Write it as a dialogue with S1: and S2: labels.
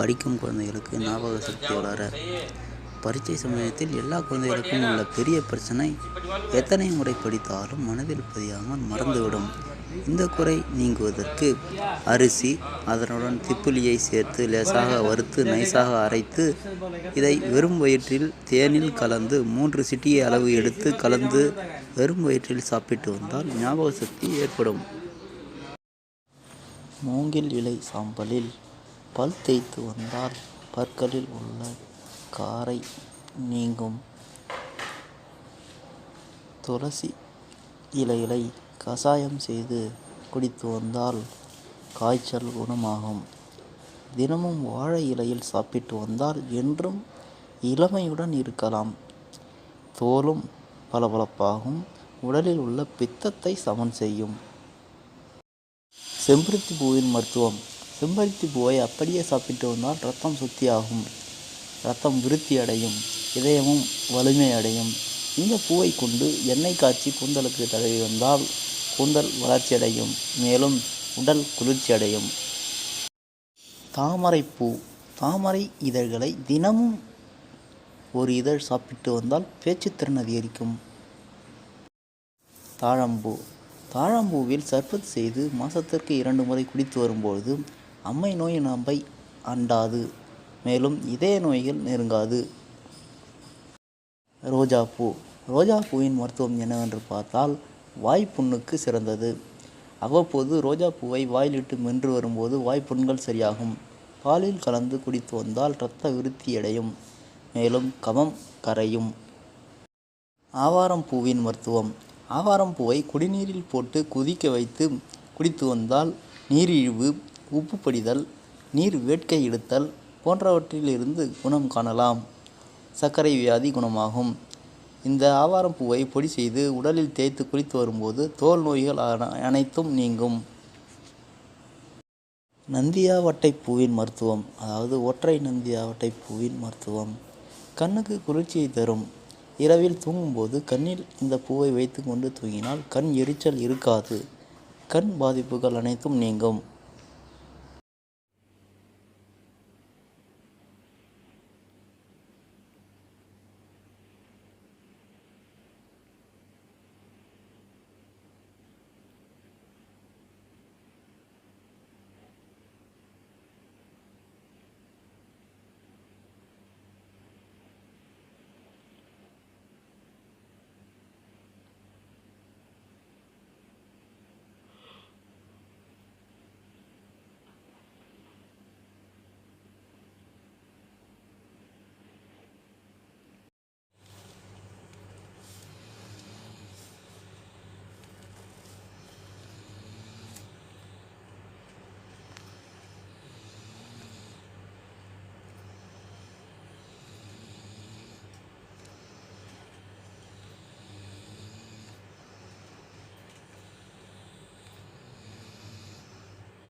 S1: படிக்கும் குழந்தைகளுக்கு ஞாபக சக்தி வளர பரீட்சை சமயத்தில் எல்லா குழந்தைகளுக்கும் உள்ள பெரிய பிரச்சனை எத்தனை முறை படித்தாலும் மனதில் பதியாமல் மறந்துவிடும். இந்த குறை நீங்குவதற்கு அரிசி அதனுடன் திப்புளியை சேர்த்து லேசாக வறுத்து நைஸாக அரைத்து இதை வெறும் வயிற்றில் தேனில் கலந்து மூன்று சிட்டியை அளவு எடுத்து கலந்து வெறும் வயிற்றில் சாப்பிட்டு வந்தால் ஞாபக சக்தி ஏற்படும். மூங்கில் இலை சாம்பலில் பல் தேய்த்து வந்தால் பற்களில் உள்ள காரை நீங்கும். துளசி இலைகளை கசாயம் செய்து குடித்து வந்தால் காய்ச்சல் குணமாகும். தினமும் வாழை இலையில் சாப்பிட்டு வந்தால் என்றும் இளமையுடன் இருக்கலாம். தோலும் பளபளப்பாகும். உடலில் உள்ள பித்தத்தை சமன் செய்யும். செம்பருத்தி பூவின் மருத்துவம். செம்பருத்தி பூவை அப்படியே சாப்பிட்டு வந்தால் ரத்தம் சுத்தியாகும். ரத்தம் விருத்தி அடையும். இதயமும் வலிமை அடையும். இந்த பூவை கொண்டு எண்ணெய் காய்ச்சி கூந்தலுக்கு தடவி வந்தால் கூந்தல் வளர்ச்சியடையும் மேலும் உடல் குளிர்ச்சி அடையும். தாமரைப்பூ தாமரை இதழ்களை தினமும் ஒரு இதழ் சாப்பிட்டு வந்தால் பேச்சுத்திறன் அதிகரிக்கும். தாழம்பூ. தாழம்பூவில் சர்பத் செய்து மாதத்திற்கு இரண்டு முறை குடித்து வரும்பொழுது அம்மை நோய் நம்பை அண்டாது மேலும் இதய நோய்கள் நெருங்காது. ரோஜாப்பூ ரோஜாப்பூவின் மருத்துவம் என்னவென்று பார்த்தால் வாய்ப்புண்ணுக்கு சிறந்தது. அவ்வப்போது ரோஜாப்பூவை வாயிலிட்டு மென்று வரும்போது வாய்ப்புண்கள் சரியாகும். பாலில் கலந்து குடித்து வந்தால் இரத்த விருத்தியடையும் மேலும் கமம் கரையும். ஆவாரம் பூவின் மருத்துவம். ஆவாரம் பூவை குடிநீரில் போட்டு கொதிக்க வைத்து குடித்து வந்தால் நீரிழிவு உப்பு படிதல் நீர் வேட்கை இழுத்தல் போன்றவற்றிலிருந்து குணம் காணலாம். சர்க்கரை வியாதி குணமாகும். இந்த ஆவாரம் பூவை பொடி செய்து உடலில் தேய்த்து குளித்து வரும்போது தோல் நோய்கள் அனைத்தும் நீங்கும். நந்தியாவட்டை பூவின் மருத்துவம் அதாவது ஒற்றை நந்தியாவட்டை பூவின் மருத்துவம். கண்ணுக்கு குளிர்ச்சியை தரும். இரவில் தூங்கும்போது கண்ணில் இந்த பூவை வைத்துக்கொண்டு தூங்கினால் கண் எரிச்சல் இருக்காது. கண் பாதிப்புகள் அனைத்தும் நீங்கும்.